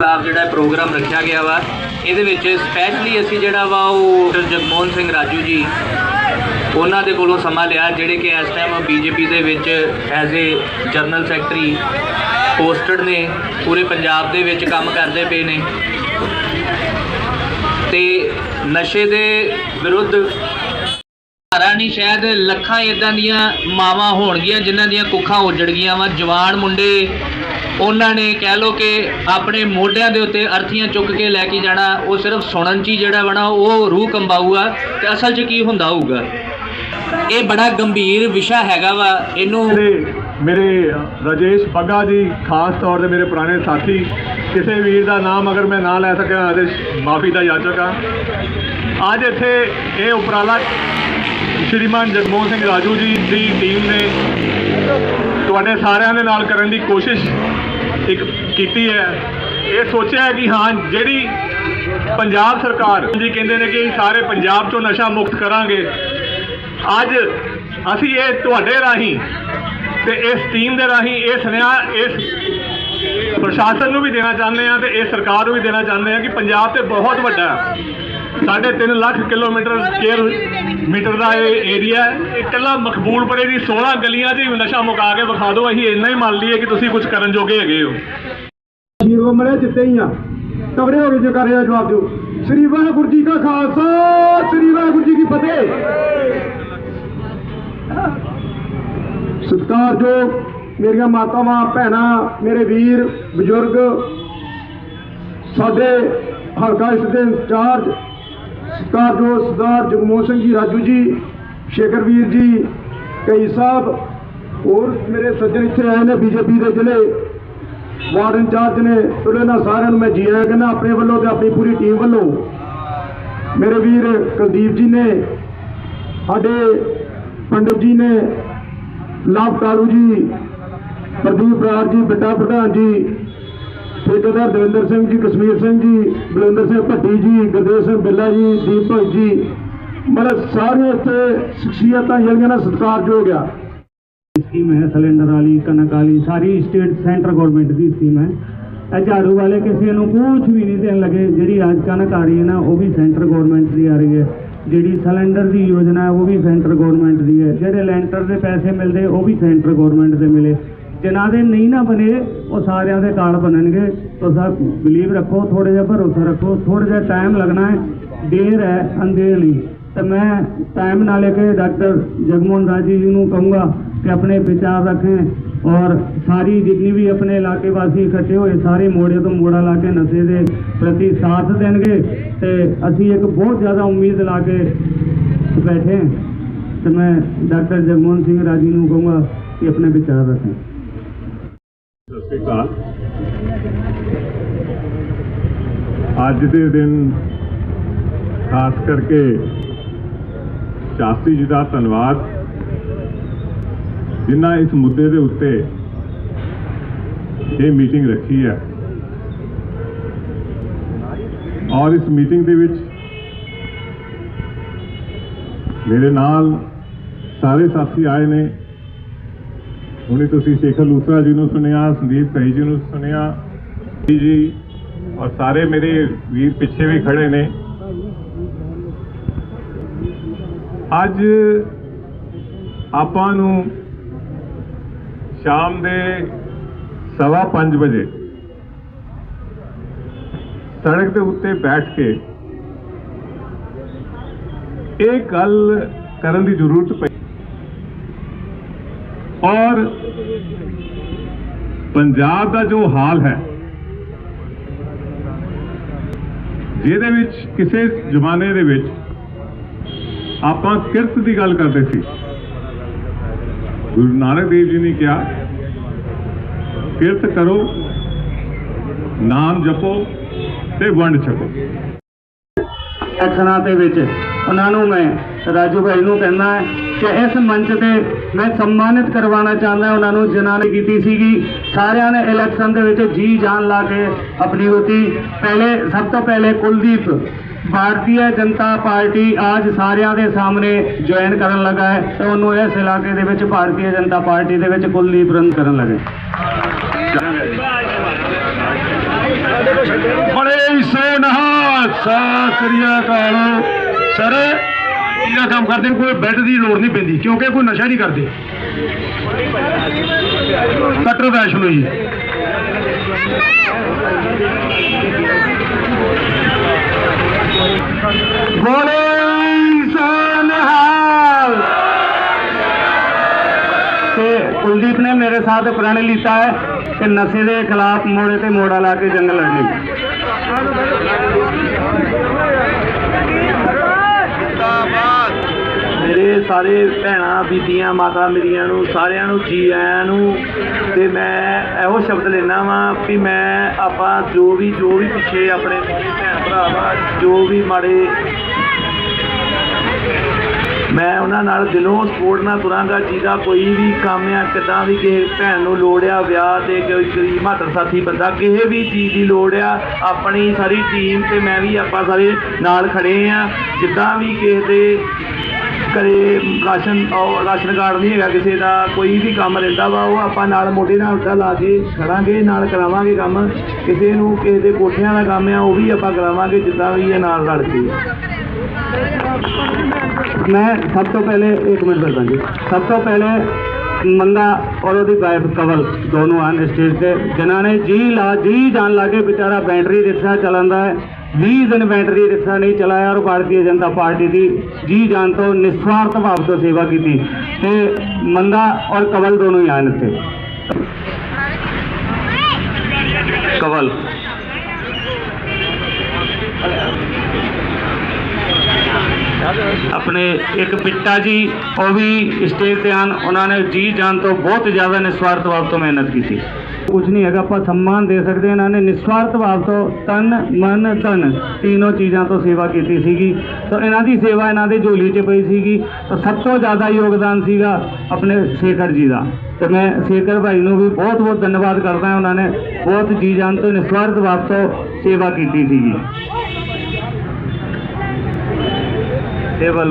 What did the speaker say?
ਖਿਲਾਫ ਜਿਹੜਾ ਪ੍ਰੋਗਰਾਮ ਰੱਖਿਆ ਗਿਆ ਵਾ, ਇਹਦੇ ਵਿੱਚ ਸਪੈਸ਼ਲੀ ਅਸੀਂ ਜਿਹੜਾ ਵਾ ਉਹ ਜਗਮੋਹਨ ਸਿੰਘ ਰਾਜੂ ਜੀ, ਉਹਨਾਂ ਦੇ ਕੋਲੋਂ ਸਮਾਂ ਲਿਆ, ਜਿਹੜੇ ਕਿ ਇਸ ਟਾਈਮ ਬੀਜੇਪੀ ਦੇ ਵਿੱਚ as a general secretary posted ਨੇ, ਪੂਰੇ ਪੰਜਾਬ ਦੇ ਵਿੱਚ ਕੰਮ ਕਰਦੇ ਪਏ ਨੇ। ਤੇ ਨਸ਼ੇ ਦੇ ਵਿਰੁੱਧ ਧਾਰਾ ਨਹੀਂ, ਸ਼ਾਇਦ ਲੱਖਾਂ ਇਦਾਂ ਦੀਆਂ ਮਾਵਾਂ ਹੋਣਗੀਆਂ, ਜਿਨ੍ਹਾਂ ਦੀਆਂ ਕੁੱਖਾਂ ਉੱਜੜ ਗਈਆਂ ਵਾ। ਜਵਾਨ ਮੁੰਡੇ ਉਹਨਾਂ ਨੇ ਕਹਿ ਲੋ ਕਿ ਆਪਣੇ ਮੋਢਿਆਂ ਦੇ ਉੱਤੇ ਅਰਥੀਆਂ ਚੁੱਕ ਕੇ ਲੈ ਕੇ ਜਾਣਾ, ਉਹ ਸਿਰਫ ਸੁਣਨ 'ਚ ਹੀ ਜਿਹੜਾ ਬਣਾ ਉਹ ਰੂਹ ਕੰਬਾਊਗਾ ਤੇ ਅਸਲ 'ਚ ਕੀ ਹੁੰਦਾ ਹੋਊਗਾ? ਇਹ ਬੜਾ ਗੰਭੀਰ ਵਿਸ਼ਾ ਹੈਗਾ ਵਾ, ਇਹਨੂੰ ਮੇਰੇ ਮੇਰੇ ਰਾਜੇਸ਼ ਪੱਗਾ ਜੀ, ਖਾਸ ਤੌਰ ਤੇ ਮੇਰੇ ਪੁਰਾਣੇ ਸਾਥੀ, ਕਿਸੇ ਵੀਰ ਦਾ ਨਾਮ ਅਗਰ ਮੈਂ ਨਾ ਲੈ ਸਕਿਆ ਤੇ ਮਾਫੀ ਦਾ ਯਾਚਕ ਹਾਂ ਅੱਜ ਇੱਥੇ ਇਹ ਉਪਰਾਲਾ ਸ਼੍ਰੀਮਾਨ ਜਗਮੋਹਨ ਸਿੰਘ ਰਾਜੂ ਜੀ ਦੀ ਟੀਮ ਨੇ ਤੁਹਾਡੇ ਸਾਰਿਆਂ ਦੇ ਨਾਲ ਕਰਨ ਦੀ ਕੋਸ਼ਿਸ਼ ਇੱਕ ਕੀਤੀ ਹੈ। ਇਹ ਸੋਚਿਆ ਕਿ ਹਾਂ, ਜਿਹੜੀ ਪੰਜਾਬ ਸਰਕਾਰ ਜੀ ਕਹਿੰਦੇ ਨੇ ਕਿ ਸਾਰੇ ਪੰਜਾਬ ਚੋਂ ਨਸ਼ਾ ਮੁਕਤ ਕਰਾਂਗੇ। ਅੱਜ ਅਸੀਂ ਇਹ ਤੁਹਾਡੇ ਰਾਹੀਂ ਤੇ ਇਸ ਟੀਮ ਦੇ ਰਾਹੀਂ ਇਹ ਸੁਨੇਹਾ ਇਸ ਪ੍ਰਸ਼ਾਸਨ ਨੂੰ ਵੀ ਦੇਣਾ ਚਾਹੁੰਦੇ ਆ ਤੇ ਇਹ ਸਰਕਾਰ ਨੂੰ ਵੀ ਦੇਣਾ ਚਾਹੁੰਦੇ ਆ ਕਿ ਪੰਜਾਬ ਤੇ ਬਹੁਤ ਵੱਡਾ ਹੈ ਸਾਢੇ 3 ਲੱਖ ਕਿਲੋਮੀਟਰ ਸਕੁਅਰ ਮੀਟਰ ਦਾ ਇਹ ਏਰੀਆ ਹੈ। ਇਕੱਲਾ ਮਕਬੂਲਪੁਰੇ ਦੀ 16 ਗਲੀਆਂ 'ਚ ਹੀ ਨਸ਼ਾ ਮੁਕਾ ਕੇ ਵਿਖਾ ਦਿਓ। ਅਸੀਂ ਇੰਨਾ ਹੀ ਮੰਨ ਲਈਏ ਕਿ ਤੁਸੀਂ ਕੁਝ ਕਰਨ ਜੋਗੇ ਹੈਗੇ ਹੋ। ਸ਼ੀਰ ਮਰੇ ਜਿੱਤੇ ਹੀ ਆ ਤਗੜੇ ਹੋ ਕੇ ਜੇ ਕਰ ਰਿਹਾ ਜਵਾਬ ਦਿਓ। ਸ੍ਰੀ ਵਾਹਿਗੁਰੂ ਜੀ ਕਾ ਖਾਲਸਾ ਸ੍ਰੀ ਵਾਹਿਗੁਰੂ ਜੀ ਕੀ ਫਤਿਹ। ਸਤਿਕਾਰਯੋਗ ਮੇਰੀਆਂ ਮਾਤਾਵਾਂ ਭੈਣਾਂ ਮੇਰੇ ਵੀਰ ਬਜ਼ੁਰਗ ਸਾਡੇ ਹਲਕਾ ਇਸ ਦੇ ਇੰਚਾਰਜ ਜੋ ਸਰਦਾਰ ਜਗਮੋਹਨ ਸਿੰਘ ਜੀ, ਰਾਜੂ ਜੀ, ਸ਼ੇਖਰ ਵੀਰ ਜੀ, ਕਈ ਸਾਹਿਬ, ਹੋਰ ਮੇਰੇ ਸੱਜਣ ਇੱਥੇ ਆਏ ਨੇ ਬੀਜੇਪੀ ਦੇ ਜਿਹੜੇ ਵਾਰਡ ਇੰਚਾਰਜ ਨੇ ਉਹਨਾਂ ਨਾਲ ਸਾਰਿਆਂ ਨੂੰ ਮੈਂ ਜੀ ਆਇਆਂ ਕਹਿੰਦਾ ਆਪਣੇ ਵੱਲੋਂ ਤੇ ਆਪਣੀ ਪੂਰੀ ਟੀਮ ਵੱਲੋਂ। ਮੇਰੇ ਵੀਰ ਕੁਲਦੀਪ ਜੀ ਨੇ, ਸਾਡੇ ਪੰਡਿਤ ਜੀ ਨੇ, ਲਾਭ ਕਾਲੂ ਜੀ, ਪ੍ਰਦੀਪ ਰਾਜ ਜੀ, ਬਿੱਟਾ ਪ੍ਰਧਾਨ ਜੀ ਠੇਕੇਦਾਰ ਦਵਿੰਦਰ ਸਿੰਘ ਜੀ, ਕਸ਼ਮੀਰ ਸਿੰਘ ਜੀ, ਬਲਵਿੰਦਰ ਸਿੰਘ ਭੱਟੀ ਜੀ, ਗੁਰਦੇਵ ਸਿੰਘ ਬਿੱਲਾ ਜੀ ਦੀਪਕ ਜੀ। ਮਤਲਬ ਸਾਰੇ ਇੱਥੇ ਸ਼ਖਸੀਅਤਾਂ ਜਿਹੜੀਆਂ ਨਾ ਸਤਿਕਾਰਯੋਗ ਆ। ਸਕੀਮ ਹੈ ਸਿਲੰਡਰ ਵਾਲੀ, ਕਣਕ ਵਾਲੀ, ਸਾਰੀ ਸਟੇਟ ਸੈਂਟਰ ਗਵਰਨਮੈਂਟ ਦੀ ਸਕੀਮ ਹੈ। ਇਹ ਝਾੜੂ ਵਾਲੇ ਕਿਸੇ ਨੂੰ ਕੁਝ ਵੀ ਨਹੀਂ ਦੇਣ ਲੱਗੇ। ਜਿਹੜੀ ਅੱਜ ਕਣਕ ਆ ਰਹੀ ਹੈ ਨਾ, ਉਹ ਵੀ ਸੈਂਟਰ ਗਵਰਨਮੈਂਟ ਦੀ ਆ ਰਹੀ ਹੈ। ਜਿਹੜੀ ਸਿਲੰਡਰ ਦੀ ਯੋਜਨਾ ਹੈ, ਉਹ ਵੀ ਸੈਂਟਰ ਗਵਰਨਮੈਂਟ ਦੀ ਹੈ। ਜਿਹੜੇ ਲੈਂਟਰ ਦੇ ਪੈਸੇ ਮਿਲਦੇ, ਉਹ ਵੀ ਸੈਂਟਰ ਗਵਰਨਮੈਂਟ ਦੇ ਮਿਲੇ ਜਿਨ੍ਹਾਂ ਦੇ ਨਹੀਂ ਨਾ ਬਣੇ ਉਹ ਸਾਰਿਆਂ ਦੇ ਕਾਰਡ ਬਣਨਗੇ ਤੁਸੀਂ ਬਿਲੀਵ ਰੱਖੋ ਥੋੜੇ ਜਿਹਾ ਭਰੋਸਾ ਰੱਖੋ ਥੋੜਾ ਜਿਹਾ ਟਾਈਮ ਲੱਗਣਾ ਹੈ ਦੇਰ ਹੈ ਅੰਧੇਰ ਨਹੀਂ ਤੇ ਮੈਂ ਟਾਈਮ ਨਾਲ ਲੈ ਕੇ ਡਾਕਟਰ ਜਗਮੋਹਨ ਰਾਜੀ ਜੀ ਨੂੰ ਕਹੂੰਗਾ ਕਿ ਆਪਣੇ ਵਿਚਾਰ ਰੱखें ਔਰ ਸਾਰੀ ਜਿੰਨੀ ਵੀ ਆਪਣੇ ਇਲਾਕੇ ਵਾਸੀ ਇਕੱਠੇ ਹੋਏ ਸਾਰੇ ਮੋੜੇ ਤੋਂ ਮੋੜਾ ਲਾ ਕੇ ਨਸ਼ੇ ਦੇ ਪ੍ਰਤੀ ਸਾਥ ਦੇਣਗੇ ਤੇ ਅਸੀਂ ਇੱਕ ਬਹੁਤ ਜ਼ਿਆਦਾ ਉਮੀਦ ਲਾ ਕੇ ਬੈਠੇ ਹਾਂ ਤੇ ਮੈਂ ਡਾਕਟਰ ਜਗਮੋਹਨ ਸਿੰਘ ਰਾਜੀ ਨੂੰ ਕਹੂੰਗਾ ਕਿ ਆਪਣੇ ਵਿਚਾਰ ਰੱखें ਸਤਿ ਸ਼੍ਰੀ ਅਕਾਲ। ਅੱਜ ਦੇ ਦਿਨ ਖਾਸ ਕਰਕੇ ਸ਼ਾਸਤਰੀ ਜੀ ਦਾ ਧੰਨਵਾਦ, ਜਿਨ੍ਹਾਂ ਇਸ ਮੁੱਦੇ ਦੇ ਉੱਤੇ ਇਹ ਮੀਟਿੰਗ ਰੱਖੀ ਹੈ। ਔਰ ਇਸ ਮੀਟਿੰਗ ਦੇ ਵਿੱਚ ਮੇਰੇ ਨਾਲ ਸਾਰੇ ਸਾਥੀ ਆਏ ਨੇ। ਹੁਣੇ ਤੁਸੀਂ ਸ਼ੇਖਰ ਲੂਸਰਾ ਜੀ ਨੂੰ ਸੁਣਿਆ, ਸੰਦੀਪ ਸਹੀ ਜੀ ਨੂੰ ਸੁਣਿਆ ਜੀ, ਔਰ ਸਾਰੇ ਮੇਰੇ ਵੀਰ ਪਿੱਛੇ ਵੀ ਖੜੇ ਨੇ। ਅੱਜ ਆਪਾਂ ਨੂੰ ਸ਼ਾਮ ਦੇ ਸਵਾ ਪੰਜ ਵਜੇ ਸੜਕ ਦੇ ਉੱਤੇ ਬੈਠ ਕੇ ਇਹ ਗੱਲ ਕਰਨ ਦੀ ਜ਼ਰੂਰਤ ਪਈ। ਔਰ ਪੰਜਾਬ ਦਾ ਜੋ ਹਾਲ ਹੈ, ਜਿਹਦੇ ਵਿੱਚ ਕਿਸੇ ਜ਼ਮਾਨੇ ਦੇ ਵਿੱਚ ਆਪਾਂ ਕਿਰਤ ਦੀ ਗੱਲ ਕਰਦੇ ਸੀ। ਗੁਰੂ ਨਾਨਕ ਦੇਵ ਜੀ ਨੇ ਕਿਹਾ, ਕਿਰਤ ਕਰੋ, ਨਾਮ ਜਪੋ ਤੇ ਵੰਡ ਛਕੋ। ਐਕਸ਼ਨਾਂ ਦੇ ਵਿੱਚ ਉਹਨਾਂ ਨੂੰ ਮੈਂ ਰਾਜੂ ਭਾਈ ਨੂੰ ਕਹਿੰਦਾ ਹੈ ਇਸ ਮੰਚ ਤੇ ਮੈਂ ਸਨਮਾਨਿਤ ਕਰਵਾਉਣਾ ਚਾਹੁੰਦਾ ਉਹਨਾਂ ਨੂੰ ਜਿਨ੍ਹਾਂ ਨੇ ਕੀਤੀ ਸੀਗੀ, ਸਾਰਿਆਂ ਨੇ ਇਲੈਕਸ਼ਨ ਦੇ ਵਿੱਚ ਜੀ ਜਾਨ ਲਾ ਕੇ ਆਪਣੀ ਹੋਤੀ ਪਹਿਲੇ, ਸਭ ਤੋਂ ਪਹਿਲੇ ਕੁਲਦੀਪ, ਭਾਰਤੀ ਜਨਤਾ ਪਾਰਟੀ ਅੱਜ ਸਾਰਿਆਂ ਦੇ ਸਾਹਮਣੇ ਜੁਆਇਨ ਕਰਨ ਲੱਗਾ ਹੈ ਤੇ ਉਹਨੂੰ ਇਸ ਇਲਾਕੇ ਦੇ ਵਿੱਚ ਭਾਰਤੀ ਜਨਤਾ ਪਾਰਟੀ ਦੇ ਵਿੱਚ ਕੁਲਦੀਪ ਰੰਗ ਕਰਨ ਲੱਗੇ। ਬੜੇ ਸੋਨਹਾ ਸਤਿ ਸ੍ਰੀ ਅਕਾਲ। ਸਰ ਇਹਦਾ ਕੰਮ ਕਰਦੇ ਨੂੰ ਕੋਈ ਬੈੱਡ ਦੀ ਲੋੜ ਨਹੀਂ ਪੈਂਦੀ, ਕਿਉਂਕਿ ਕੋਈ ਨਸ਼ਾ ਨਹੀਂ ਕਰਦੇ। ਕਟਰ ਵੈਸ਼ਨੋ ਜੀ। ਬੋਲੇ ਸੋਨਹਾਲ ਤੇ ਕੁਲਦੀਪ ਨੇ ਮੇਰੇ ਸਾਥ ਪ੍ਰਣ ਲੀਤਾ ਹੈ ਕਿ ਨਸ਼ੇ ਦੇ ਖਿਲਾਫ ਮੋੜੇ ਤੇ ਮੋੜਾ ਲਾ ਕੇ ਜੰਗ ਲੜਨੀ। ਸਾਰੇ ਭੈਣਾਂ, ਬੀਬੀਆਂ, ਮਾਤਾ ਮੇਰੀਆਂ ਨੂੰ, ਸਾਰਿਆਂ ਨੂੰ ਜੀ ਆਇਆਂ ਨੂੰ ਤੇ ਮੈਂ ਇਹੋ ਸ਼ਬਦ ਲੈਣਾ ਵਾਂ ਵੀ ਮੈਂ ਆਪਾਂ ਜੋ ਵੀ ਜੋ ਵੀ ਪਿੱਛੇ ਆਪਣੇ ਭੈਣ, ਭਰਾ ਵਾ, ਜੋ ਵੀ ਮਾੜੇ ਮੈਂ ਉਹਨਾਂ ਨਾਲ ਦਿਲੋਂ ਸਪੋਰਟ ਨਾਲ ਤੁਰਾਂਗਾ, ਜਿਹਦਾ ਕੋਈ ਵੀ ਕੰਮ ਆ, ਕਿਦਾਂ ਵੀ ਕਿਸੇ ਭੈਣ ਨੂੰ ਲੋੜ ਆ ਵਿਆਹ ਤੇ, ਕੋਈ ਗਰੀਬ ਮਾਤਰ ਸਾਥੀ ਬੰਦਾ, ਕਿਸੇ ਵੀ ਚੀਜ਼ ਦੀ ਲੋੜ ਆ, ਆਪਣੀ ਸਾਰੀ ਟੀਮ ਤੇ ਮੈਂ ਵੀ ਆਪਾਂ ਸਾਰੇ ਨਾਲ ਖੜੇ ਆ, ਜਿੱਦਾਂ ਵੀ ਕਿਸੇ ਦੇ ਘਰੇ ਰਾਸ਼ਨ, ਉਹ ਰਾਸ਼ਨ ਕਾਰਡ ਨਹੀਂ ਹੈਗਾ ਕਿਸੇ ਦਾ, ਕੋਈ ਵੀ ਕੰਮ ਰਹਿੰਦਾ ਵਾ, ਉਹ ਆਪਾਂ ਨਾਲ ਮੋਢੇ ਨਾਲ ਉੱਡਾ ਲਾ ਕੇ ਖੜਾਂਗੇ, ਨਾਲ ਕਰਾਵਾਂਗੇ ਕੰਮ। ਕਿਸੇ ਨੂੰ ਕਿਸੇ ਦੇ ਕੋਠਿਆਂ ਦਾ ਕੰਮ ਆ, ਉਹ ਵੀ ਆਪਾਂ ਕਰਾਵਾਂਗੇ, ਜਿੱਦਾਂ ਵੀ ਇਹ ਨਾਲ ਲੜ ਕੇ। ਮੈਂ ਸਭ ਤੋਂ ਪਹਿਲੇ, ਇੱਕ ਮਿੰਟ ਬਤਾ ਜੀ ਸਭ ਤੋਂ ਪਹਿਲੇ ਮੰਗਾ ਔਰ ਉਹਦੀ ਵਾਈਫ ਕਵਲ ਦੋਨੋਂ ਹਨ ਸਟੇਜ ਤੇ। ਜਿਨ੍ਹਾਂ ਨੇ ਜੀ ਲਾ, ਜੀ ਜਾਨ ਲਾ ਕੇ ਵਿਚਾਰਾ ਬੈਟਰੀ ਰਿਕਸ਼ਾ ਚਲਾਉਂਦਾ ਹੈ। 20 ਦਿਨ ਬੈਟਰੀ ਰਿਕਸ਼ਾ ਨਹੀਂ ਚਲਾਇਆ ਔਰ ਭਾਰਤੀ ਜਨਤਾ ਪਾਰਟੀ ਦੀ ਜੀ ਜਾਨ ਤੋਂ ਨਿਸਵਾਰਥ ਭਾਵ ਤੋਂ ਸੇਵਾ ਕੀਤੀ ਤੇ ਮੰਦਾ ਔਰ ਕਵਲ ਦੋਨੋਂ ਹੀ ਆਨ ਇੱਥੇ। ਕਵਲ। ਆਪਣੇ ਇੱਕ ਪਿੱਟਾ ਜੀ, ਉਹ ਵੀ ਸਟੇਜ ਤੇ ਆਨ ਉਹਨਾਂ ਨੇ ਜੀ ਜਾਨ ਤੋਂ ਬਹੁਤ ਜ਼ਿਆਦਾ ਨਿਸਵਾਰਥ ਭਾਵ ਤੋਂ ਮਿਹਨਤ ਕੀਤੀ। ਕੁਝ ਨਹੀਂ ਹੈਗਾ, ਆਪਾਂ ਸਨਮਾਨ ਦੇ ਸਕਦੇ ਇਹਨਾਂ ਨੇ ਨਿਸਵਾਰਥ ਭਾਵ ਤੋਂ ਤਨ, ਮਨ, ਧਨ ਤਿੰਨੋਂ ਚੀਜ਼ਾਂ ਤੋਂ ਸੇਵਾ ਕੀਤੀ ਸੀਗੀ। ਤਾਂ ਇਹਨਾਂ ਦੀ ਸੇਵਾ ਇਹਨਾਂ ਦੇ ਝੋਲੀ 'ਚ ਪਈ ਸੀਗੀ। ਤਾਂ ਸਭ ਤੋਂ ਜ਼ਿਆਦਾ ਯੋਗਦਾਨ ਸੀਗਾ ਆਪਣੇ ਸ਼ੇਖਰ ਜੀ ਦਾ। ਤੇ ਮੈਂ ਸ਼ੇਖਰ ਭਾਈ ਨੂੰ ਵੀ ਬਹੁਤ ਬਹੁਤ ਧੰਨਵਾਦ ਕਰਦਾ ਹਾਂ। ਉਹਨਾਂ ਨੇ ਬਹੁਤ ਜੀ ਜਾਨ ਤੋਂ ਨਿਸਵਾਰਥ ਭਾਵ ਤੋਂ ਸੇਵਾ ਕੀਤੀ ਸੀਗੀ। ਸੇਵਾ